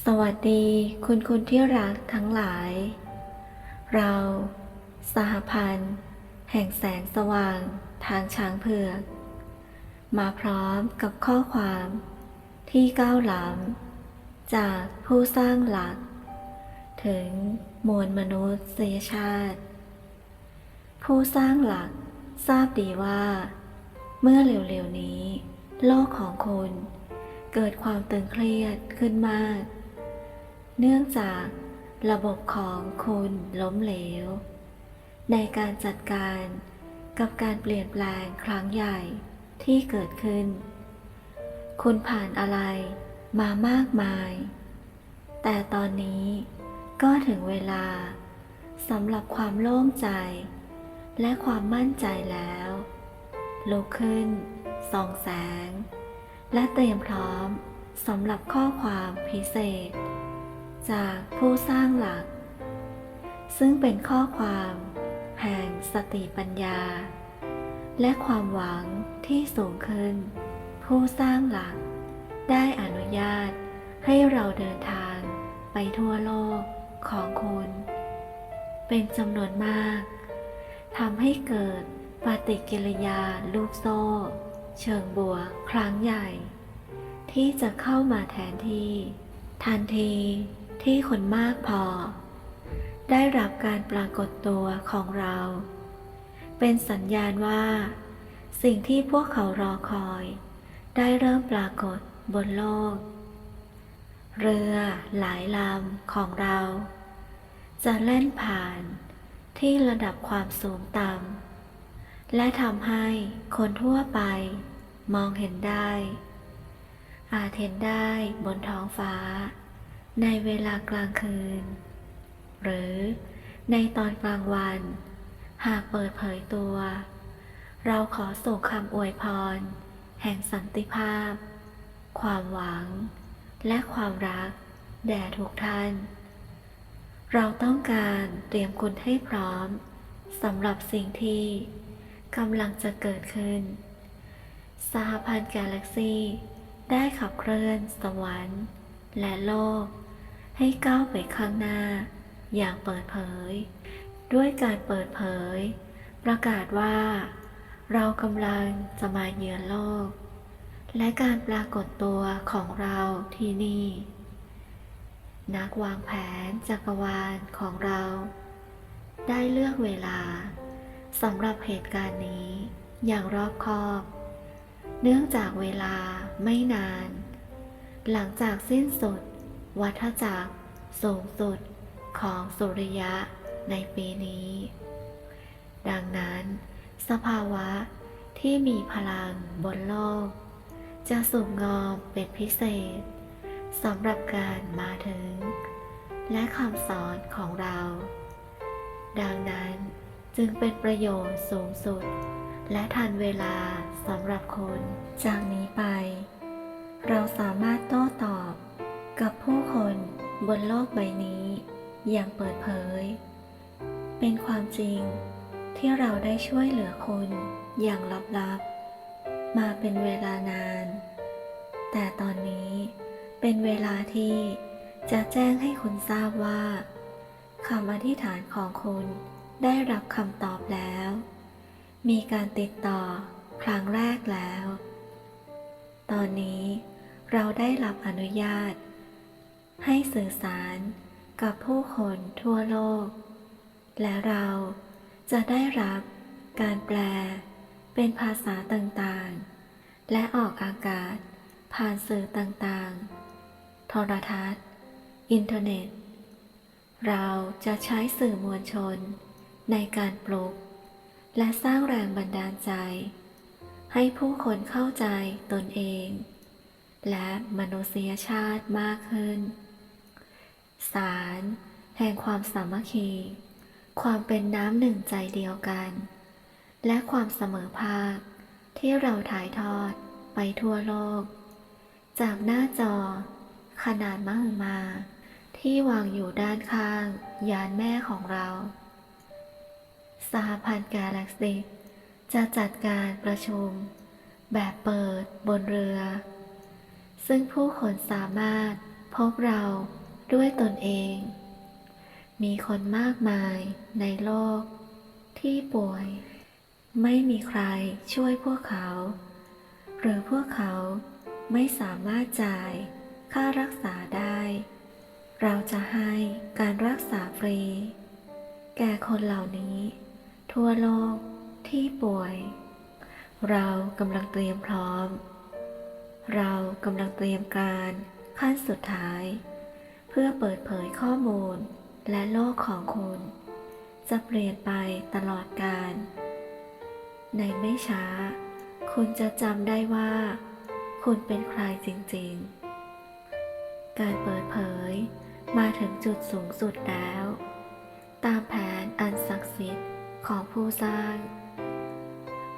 สวัสดีคุณคุณที่รักทั้งหลาย เรา สหพันธ์ แห่งแสงสว่างทางช้างเผือก มาพร้อมกับข้อความที่ก้าวล้ำจากผู้สร้างหลัก ถึงมวลมนุษยชาติ ผู้สร้างหลักทราบดีว่า เมื่อเร็วๆนี้ โลกของคุณเกิดความตึงเครียดขึ้นมาก เนื่องจากระบบของคุณล้มเหลว ในการจัดการกับการเปลี่ยนแปลงครั้งใหญ่ที่เกิดขึ้น คุณผ่านอะไรมามากมาย แต่ตอนนี้ก็ถึงเวลาสำหรับความโล่งใจ และความมั่นใจแล้ว ลุกขึ้น ส่องแสง และเตรียมพร้อมสำหรับข้อความพิเศษ จากผู้สร้างหลัก ซึ่งเป็นข้อความ แห่งสติปัญญา และความหวังที่สูงขึ้น ผู้สร้างหลัก ได้อนุญาตให้เราเดินทางไปทั่วโลกของคุณ เป็นจำนวนมากทำให้เกิดปฏิกิริยาลูกโซ่ เชิงบวกครั้งใหญ่ ที่จะเข้ามาแทนที่ ทันที ที่คนมากพอ ได้รับการปรากฏตัวของเรา เป็นสัญญาณว่า สิ่งที่พวกเขารอคอย ได้เริ่มปรากฏบนโลก เรือหลายลำของเรา จะเล่นผ่านที่ระดับความสูงต่ำและทำให้คนทั่วไปมองเห็นได้ อาจเห็นได้บนท้องฟ้า ในเวลากลางคืน หรือในตอนกลางวัน หากเปิดเผยตัว เราขอส่งคำอวยพร แห่งสันติภาพ ความหวัง และความรัก แด่ทุกท่าน เราต้องการเตรียมคุณให้พร้อมสำหรับสิ่งที่กำลังจะเกิดขึ้น สหพันธ์กาแล็กซี่ได้ขับเคลื่อนสวรรค์และโลก ให้ก้าวไปข้างหน้า อย่างเปิดเผย ด้วยการเปิดเผย ประกาศว่า เรากำลังจะมาเยือนโลก และการปรากฏตัวของเราที่นี่ นักวางแผนจักรวาลของเรา ได้เลือกเวลาสำหรับเหตุการณ์นี้อย่างรอบคอบ เนื่องจากเวลาไม่นาน หลังจากสิ้นสุด วัฏจักรสูงสุดของสุริยะในปีนี้ ดังนั้น สภาวะที่มีพลังบนโลก จะสูงงอมเป็นพิเศษสำหรับการมาถึง และคำสอนของเรา ดังนั้นจึงเป็นประโยชน์สูงสุด และทันเวลาสำหรับคน จากนี้ไป เราสามารถโต้ตอบ กับผู้คนบนโลกใบนี้อย่างเปิดเผย เป็นความจริงที่เราได้ช่วยเหลือคุณอย่างลับๆ มาเป็นเวลานาน แต่ตอนนี้เป็นเวลาที่จะแจ้งให้คุณทราบว่าคำอธิษฐานของคุณได้รับคำตอบแล้ว มีการติดต่อครั้งแรกแล้ว ตอนนี้เราได้รับอนุญาต ให้สื่อสารกับผู้คนทั่วโลก และเราจะได้รับการแปลเป็นภาษาต่างๆ และออกอากาศผ่านสื่อต่างๆ โทรทัศน์ อินเทอร์เน็ต เราจะใช้สื่อมวลชนในการปลุก และสร้างแรงบันดาลใจ ให้ผู้คนเข้าใจตนเอง และมนุษยชาติมากขึ้น สาร แห่งความสามัคคี ความเป็นน้ำหนึ่งใจเดียวกัน และความเสมอภาค ที่เราถ่ายทอดไปทั่วโลก จากหน้าจอ ขนาดมหึมา ที่วางอยู่ด้านข้าง ยานแม่ของเรา สหพันธ์กาแล็กซี่จะจัดการประชุม แบบเปิดบนเรือ ซึ่งผู้คนสามารถพบเรา ด้วยตนเอง มีคนมากมายในโลก ที่ป่วย ไม่มีใครช่วยพวกเขา หรือพวกเขาไม่สามารถจ่ายค่ารักษาได้ เราจะให้การรักษาฟรี แก่คนเหล่านี้ ทั่วโลกที่ป่วย เรากำลังเตรียมพร้อม เรากำลังเตรียมการขั้นสุดท้าย เพื่อเปิดเผยข้อมูลและโลกของคุณ จะเปลี่ยนไปตลอดกาล ในไม่ช้า คุณจะจำได้ว่า คุณเป็นใครจริงๆ การเปิดเผยมาถึงจุดสูงสุดแล้ว ตามแผนอันศักดิ์สิทธิ์ของผู้สร้าง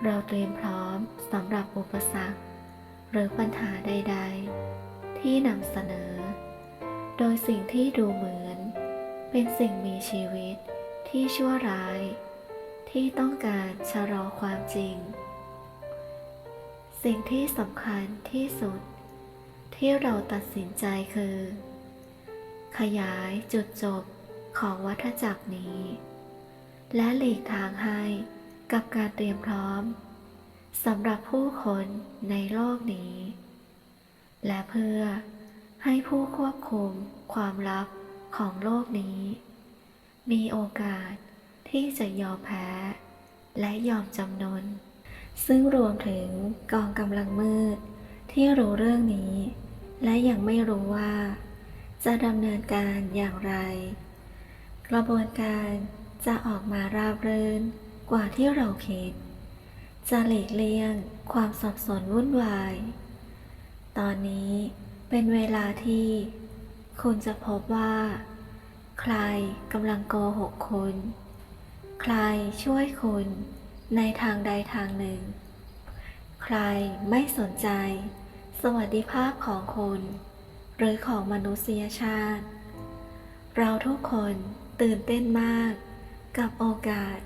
เราเตรียมพร้อมสำหรับอุปสรรค หรือปัญหาใด ๆ ที่นำเสนอ โดยสิ่งที่ดูเหมือน เป็นสิ่งมีชีวิตที่ชั่วร้าย ที่ต้องการชะลอความจริง สิ่งที่สำคัญที่สุด ที่เราตัดสินใจคือ ขยายจุดจบของวัฏจักรนี้ และหลีกทางให้กับการเตรียมพร้อมสำหรับผู้คนในโลกนี้ และเพื่อ ให้ผู้ควบคุมความลับของโลกนี้ มีโอกาสที่จะยอมแพ้ และยอมจำนน ซึ่งรวมถึงกองกำลังมืด ที่รู้เรื่องนี้ และยังไม่รู้ว่า จะดำเนินการอย่างไร กระบวนการจะออกมาราบรื่นกว่าที่เราคิด จะหลีกเลี่ยงความสับสนวุ่นวาย ตอนนี้ เป็นเวลาที่คุณจะพบว่า ใครกำลังโกหกคุณ ใครช่วยคุณในทางใดทางหนึ่ง ใครไม่สนใจ สวัสดิภาพของคุณ หรือของมนุษยชาติ เราทุกคนตื่นเต้นมากกับโอกาส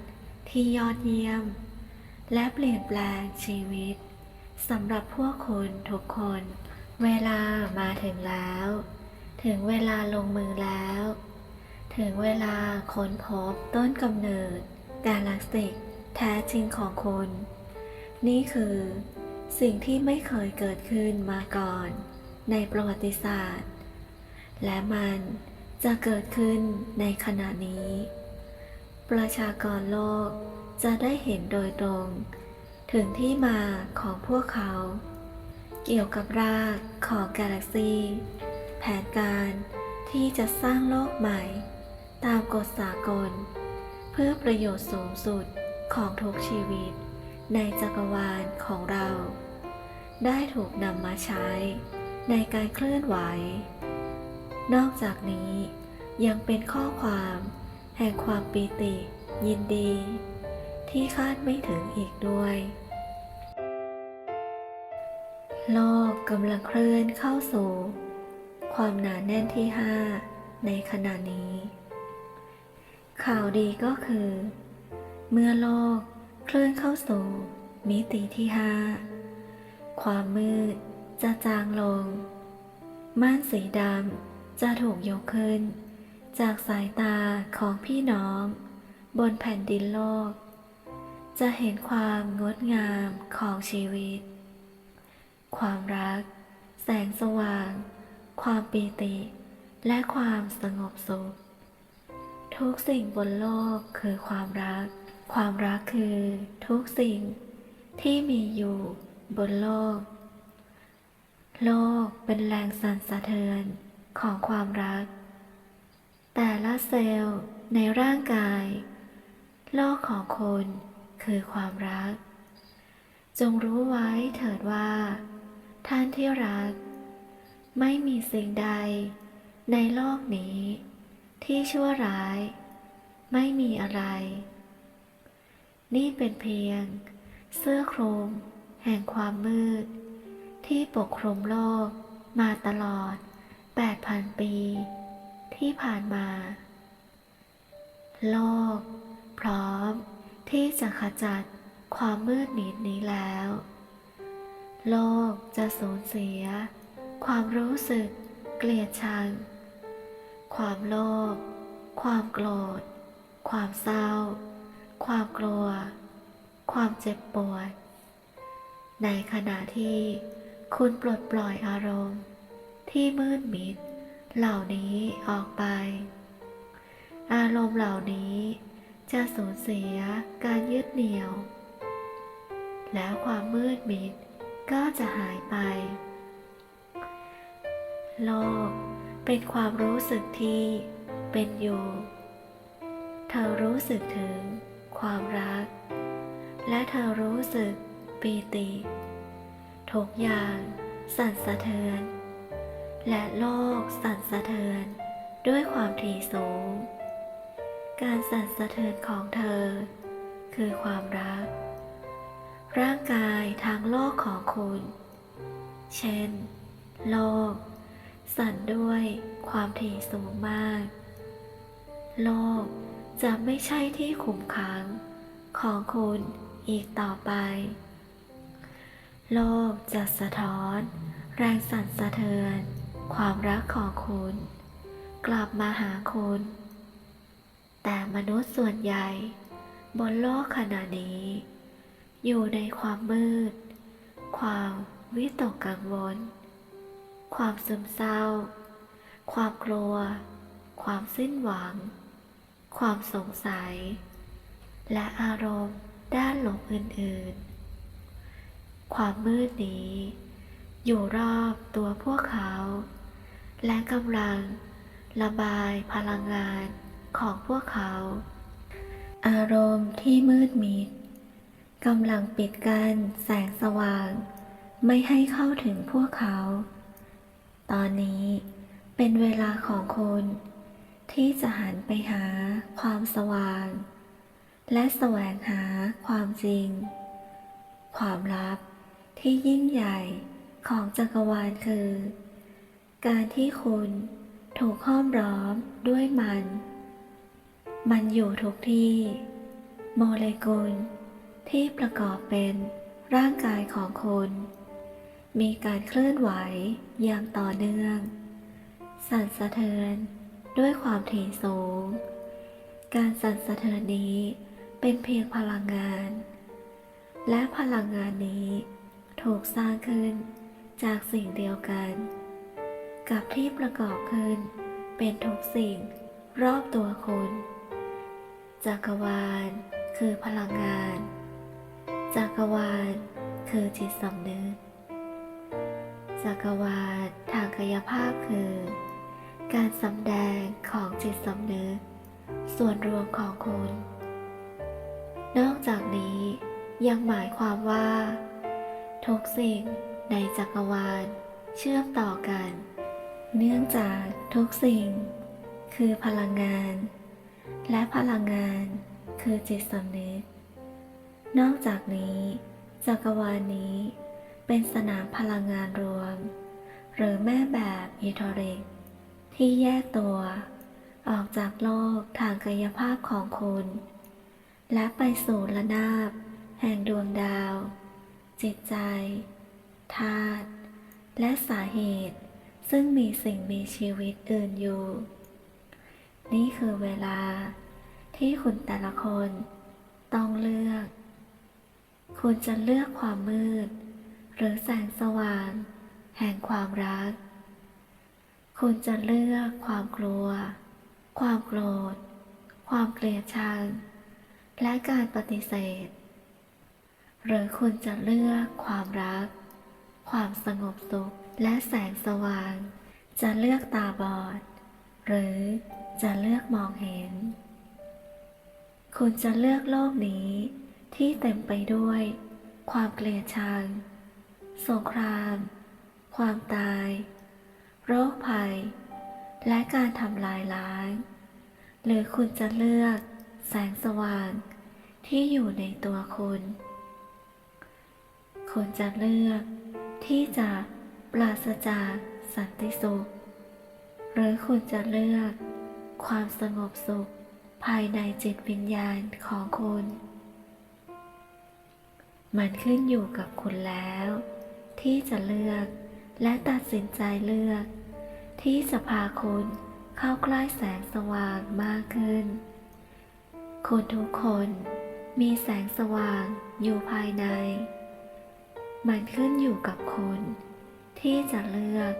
ที่ยอดเยี่ยม และเปลี่ยนแปลงชีวิตสำหรับพวกคุณทุกคน เวลามาถึงแล้ว ถึงเวลาลงมือแล้ว ถึงเวลาค้นพบต้นกำเนิด กาแล็กซิก แท้จริงของคุณ นี่คือ สิ่งที่ไม่เคยเกิดขึ้นมาก่อน ในประวัติศาสตร์ และมันจะเกิดขึ้นในขณะนี้ ประชากรโลกจะได้เห็นโดยตรง ถึงที่มาของพวกเขา เกี่ยวกับรากของกาแล็กซีแผนการที่จะสร้างโลกใหม่ ตามกฎสากล เพื่อประโยชน์สูงสุดของทุกชีวิต ในจักรวาลของเรา ได้ถูกนำมาใช้ ในการเคลื่อนไหว นอกจากนี้ยังเป็นข้อความ แห่งความปีติ ยินดี ที่คาดไม่ถึงอีกด้วย โลกกำลังเคลื่อนเข้าสู่ ความหนาแน่นที่ 5 ในขณะนี้ ข่าวดีก็คือ เมื่อโลกเคลื่อนเข้าสู่ มิติที่ 5 ความมืดจะจางลง ม่านสีดำจะถูกยกขึ้น จากสายตาของพี่น้อง บนแผ่นดินโลก จะเห็นความงดงามของชีวิต ความรัก แสงสว่าง ความปีติ และความสงบสุข ทุกสิ่งบนโลกคือความรัก ความรักคือทุกสิ่งที่มีอยู่บนโลก โลกเป็นแรงสั่นสะเทือนของความรัก แต่ละเซลล์ในร่างกาย โลกของคุณคือความรัก จงรู้ไว้เถิดว่า ท่านที่รัก ไม่มีสิ่งใด ในโลกนี้ ที่ชั่วร้าย ไม่มีอะไร นี่เป็นเพียง เสื้อคลุมแห่งความมืด ที่ปกคลุมโลกมาตลอด 8,000 ปี ที่ผ่านมา โลก พร้อมที่จะขจัดความมืดมิดนี้แล้ว โลกจะสูญเสีย ความรู้สึก เกลียดชัง ความโลภความโกรธ ความเศร้า ความกลัว ความเจ็บปวด ในขณะที่คุณปลดปล่อยอารมณ์ ที่มืดมิด เหล่านี้ออกไป อารมณ์เหล่านี้จะสูญเสียการยึดเหนี่ยว แล้วความมืดมิด ก็จะหายไป โลกเป็นความรู้สึกที่เป็นอยู่ เธอรู้สึกถึงความรัก และเธอรู้สึกปีติทุกอย่างสั่นสะเทือน และโลกสั่นสะเทือนด้วยความถี่สูง การสั่นสะเทือนของเธอ คือความรัก ร่างกายทางโลกของคุณ เช่น โลก สั่นด้วยความถี่สูงมาก โลกจะไม่ใช่ที่ขุมขังของคุณอีกต่อไป โลกจะสะท้อน แรงสั่นสะเทือน ความรักของคุณ กลับมาหาคุณ แต่มนุษย์ส่วนใหญ่ บนโลกขณะนี้ อยู่ในความมืด ความวิตกกังวล ความซึมเศร้า ความกลัว ความสิ้นหวัง ความสงสัย และอารมณ์ด้านลบอื่นๆ ความมืดนี้ อยู่รอบตัวพวกเขา และกำลังระบายพลังงานของพวกเขา อารมณ์ที่มืดมิด กำลังปิดกั้นแสงสว่าง ไม่ให้เข้าถึงพวกเขา ตอนนี้เป็นเวลาของคุณ ที่จะหันไปหาความสว่าง และแสวงหาความจริง ความลับที่ยิ่งใหญ่ของจักรวาลคือ การที่คุณถูกห้อมล้อมด้วยมัน มันอยู่ทุกที่ โมเลกุล ที่ประกอบเป็นร่างกายของคุณมีการเคลื่อนไหวอย่างต่อเนื่อง สั่นสะเทือนด้วยความถี่สูง การสั่นสะเทือนนี้เป็นเพียงพลังงาน และพลังงานนี้ถูกสร้างขึ้นจากสิ่งเดียวกัน กับที่ประกอบขึ้นเป็นทุกสิ่งรอบตัวคุณ จักรวาลคือพลังงาน จักรวาลคือจิตสำนึก จักรวาลทางกายภาพคือ การสำแดงของจิตสำนึก ส่วนรวมของคุณ นอกจากนี้ยังหมายความว่า ทุกสิ่งในจักรวาลเชื่อมต่อกัน เนื่องจากทุกสิ่ง คือพลังงาน และพลังงานคือจิตสำนึก นอกจากนี้ จักรวาลนี้ เป็นสนามพลังงานรวม หรือแม่แบบอิทอริก ที่แยกตัว ออกจากโลกทางกายภาพของคุณ และไปสู่ระนาบ แห่งดวงดาว จิตใจธาตุและสาเหตุ ซึ่งมีสิ่งมีชีวิตอื่นอยู่ นี่คือเวลาที่คุณแต่ละคน ต้องเลือก คุณจะเลือกความมืด หรือแสงสว่าง แห่งความรัก คุณจะเลือกความกลัว ความโกรธ ความเกลียดชัง และการปฏิเสธ หรือคุณจะเลือกความรัก ความสงบสุข และแสงสว่าง จะเลือกตาบอด หรือจะเลือกมองเห็น คุณจะเลือกโลกนี้ ที่เต็มไปด้วย ความเกลียดชัง สงคราม ความตาย โรคภัย และการทำลายล้าง หรือคุณจะเลือกแสงสว่างที่อยู่ในตัวคุณ คุณจะเลือกที่จะปราศจากสันติสุข หรือคุณจะเลือกความสงบสุขภายในจิตวิญญาณของคุณ มันขึ้นอยู่กับคุณแล้ว ที่จะเลือกและตัดสินใจเลือก ที่จะพาคุณเข้าใกล้แสงสว่างมากขึ้น คุณทุกคนมีแสงสว่างอยู่ภายใน มันขึ้นอยู่กับคุณ ที่จะเลือก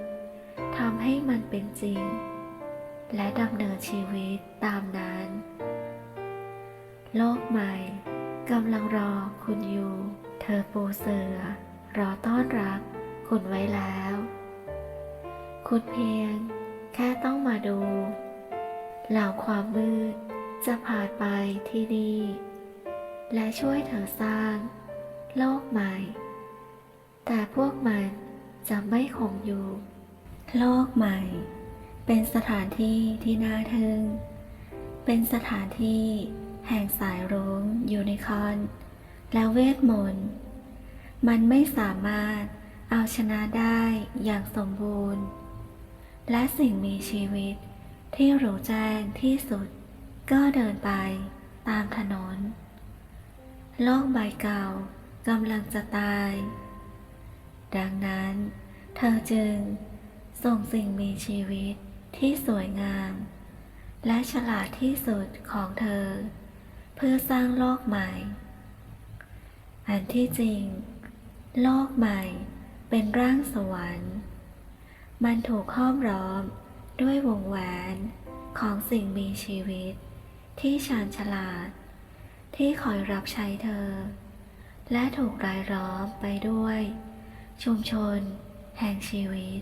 ทำให้มันเป็นจริง และดำเนินชีวิตตามนั้น โลกใหม่ กำลังรอคุณอยู่ เธอปูเสือ รอต้อนรับ คุณไว้แล้ว คุณเพียง แค่ต้องมาดู เหล่าความมืดจะผ่านไปที่นี่ และช่วยเธอสร้าง โลกใหม่ แต่พวกมันจะไม่คงอยู่ โลกใหม่ เป็นสถานที่ที่น่าทึ่ง เป็นสถานที่ แห่งสายรุ้งยูนิคอนและเวทมนต์ มันไม่สามารถเอาชนะได้อย่างสมบูรณ์ และสิ่งมีชีวิตที่รู้แจ้งที่สุด ก็เดินไปตามถนน โลกใบเก่ากำลังจะตาย ดังนั้น เธอจึงส่งสิ่งมีชีวิตที่สวยงาม และฉลาดที่สุดของเธอ เพื่อสร้างโลกใหม่ อันที่จริง โลกใหม่เป็นร่างสวรรค์ มันถูกห้อมล้อมด้วยวงแหวนของสิ่งมีชีวิต ที่ชาญฉลาด ที่คอยรับใช้เธอ และถูกรายล้อมไปด้วย ชุมชน แห่งชีวิต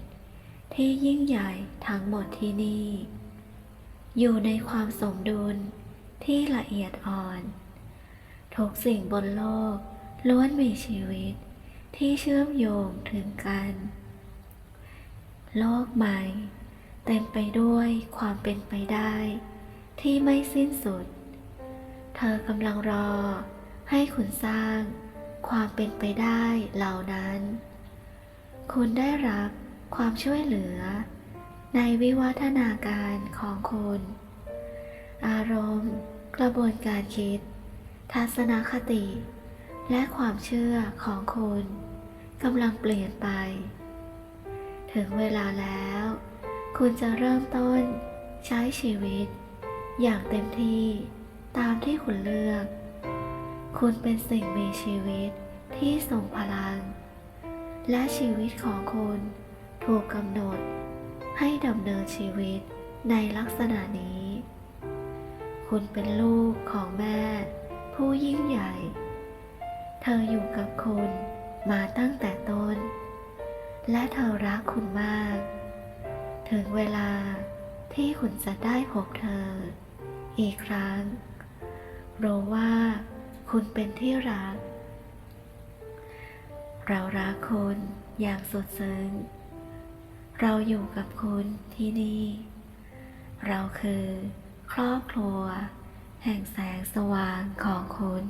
ที่ยิ่งใหญ่ทั้งหมดที่นี่ อยู่ในความสมดุล ที่ละเอียดอ่อน ทุกสิ่งบนโลกล้วนมีชีวิตที่เชื่อมโยงถึงกัน โลกใหม่ เต็มไปด้วยความเป็นไปได้ ที่ไม่สิ้นสุด เธอกำลังรอให้คุณสร้างความเป็นไปได้เหล่านั้น คุณได้รับความช่วยเหลือ ในวิวัฒนาการของคุณ อารมณ์ กระบวนการคิด ทัศนคติ และความเชื่อของคุณกำลังเปลี่ยนไป ถึงเวลาแล้ว คุณจะเริ่มต้นใช้ชีวิต อย่างเต็มที่ตามที่คุณเลือก คุณเป็นสิ่งมีชีวิตที่ทรงพลัง และชีวิตของคุณถูกกำหนดให้ดำเนินชีวิตในลักษณะนี้ คุณเป็นลูกของแม่ ผู้ยิ่งใหญ่ เธออยู่กับคุณมาตั้งแต่ต้น และเธอรักคุณมาก ถึงเวลาที่คุณจะได้พบเธอ อีกครั้ง รู้ว่าคุณเป็นที่รัก เรารักคุณอย่างสุดซึ้ง เราอยู่กับคุณที่นี่ เราคือ ครอบครัว แห่งแสงสว่างของคุณ